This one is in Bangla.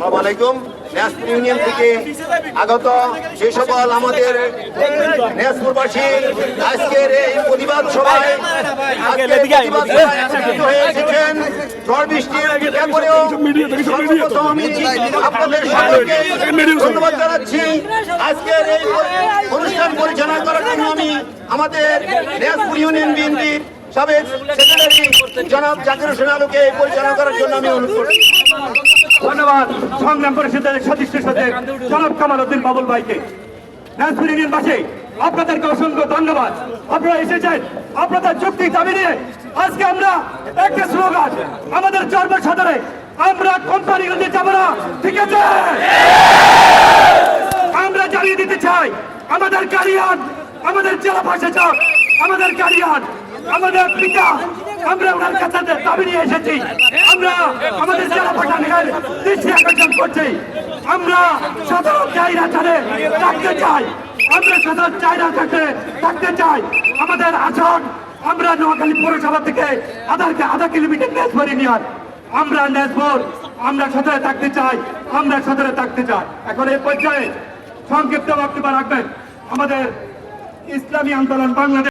আসসালামু আলাইকুম। ন্যাসপুর ইউনিয়ন থেকে আগত যে সকল আমাদের ন্যাসপুরবাসী আজকের এই প্রতিবাদ সভায় ঝড় বৃষ্টির সকলকে ধন্যবাদ জানাচ্ছি। আজকের এই অনুষ্ঠান পরিচালনা করার জন্য আমি আমাদের ন্যাসপুর ইউনিয়ন বিএনপির সাবেক জনাব জাকির হোসেন আলুকে পরিচালনা করার জন্য আমি অনুরোধ করছি। ধন্যবাদ। সংগ্রাম পরিষদের সদস্য সচিব জনাব কামাল উদ্দিন বাবুল ভাইকে। নাজপুর ইউনিয়ন আপনাদেরকে অসংখ্য ধন্যবাদ। আপনারা এসেছেন, আপনাদের যুক্তি, দাবি নিয়ে আজকে আমরা একটা স্লোগান, আমাদের চর্ম সদরে, আমরা কোম্পানি দিতে যাব না, ঠিক আছে? আমরা জানিয়ে দিতে চাই, আমাদের কারিয়ান আমাদের জেলা প্রশাসক, আমাদের কারিয়ান আমাদের পিতা আমরা ওনার কাছে দাবি নিয়ে এসেছি, আমরা আমাদের জেলা দৃষ্টি আকর্ষণ করছি। আমরা সাধারণ চাহিদা ছাড়ে থাকতে চাই। আমরা সাধারণ চাহিদা থাকতে থাকতে চাই। আমাদের আসন আমরা নোয়াখালী পৌরসভা থেকে আধারকে আধা কিলোমিটার নেসবর ইউনিয়ন আমরা নেসবর আমরা সদরে থাকতে চাই, আমরা সদরে থাকতে চাই। এখন এই পর্যায়ে সংক্ষিপ্ত বক্তব্য রাখবেন আমাদের ইসলামী আন্দোলন বাংলাদেশ